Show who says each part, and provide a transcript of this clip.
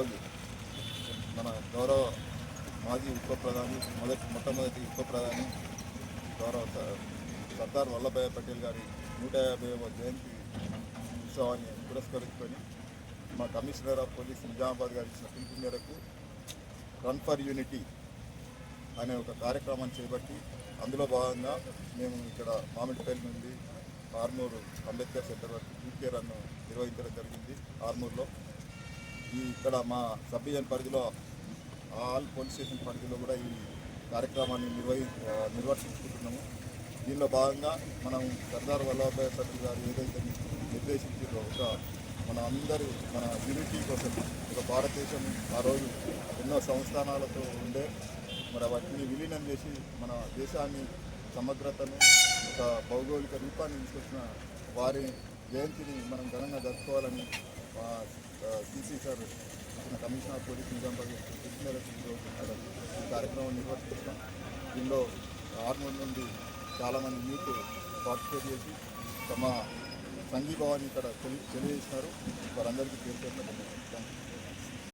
Speaker 1: ఈరోజు మన గౌరవ మాజీ ఉప ప్రధాని మొదటి మొట్టమొదటి ఉప ప్రధాని గౌరవ స- సర్దార్ వల్లభాయ్ పటేల్ గారి నూట యాభైవ జయంతి ఉత్సవాన్ని పురస్కరించుకొని మా కమిషనర్ ఆఫ్ పోలీస్ నిజామాబాద్ గారి ఇచ్చిన పిలుపు మేరకు రన్ ఫర్ యూనిటీ అనే ఒక కార్యక్రమాన్ని చేపట్టి అందులో భాగంగా మేము ఇక్కడ మామిడిపల్లి నుండి ఆర్మూరు అంబేద్కర్ సెంటర్ వరకు యూకే రన్ నిర్వహించడం జరిగింది ఆర్మూర్లో. ఇక్కడ మా సబ్ డివిజన్ పరిధిలో ఆల్ పోలీస్ స్టేషన్ పరిధిలో కూడా ఈ కార్యక్రమాన్ని నిర్వహి నిర్వర్తించుకుంటున్నాము. దీనిలో భాగంగా మనం సర్దార్ వల్లభాయ్ పటేల్ గారు ఏదైతే నిర్దేశించారో ఒక మన అందరి మన యూనిటీ కోసం ఒక భారతదేశం ఆ రోజు ఎన్నో సంస్థానాలతో ఉండే మరి వాటిని విలీనం చేసి మన దేశాన్ని సమగ్రతను ఒక భౌగోళిక రూపాన్ని తీసుకొచ్చిన వారి జయంతిని మనం ఘనంగా జరుపుకోవాలని CC sir commissioner of police Nizamabad ఈ కార్యక్రమం నిర్వర్తిస్తాం దీనిలో ఆర్మూర్ నుండి చాలామంది యూత్ పార్టిసిపేట్ చేసి తమ సంఘీభావాన్ని ఇక్కడ తెలియజేస్తున్నారు వారందరికీ పేరు పేరున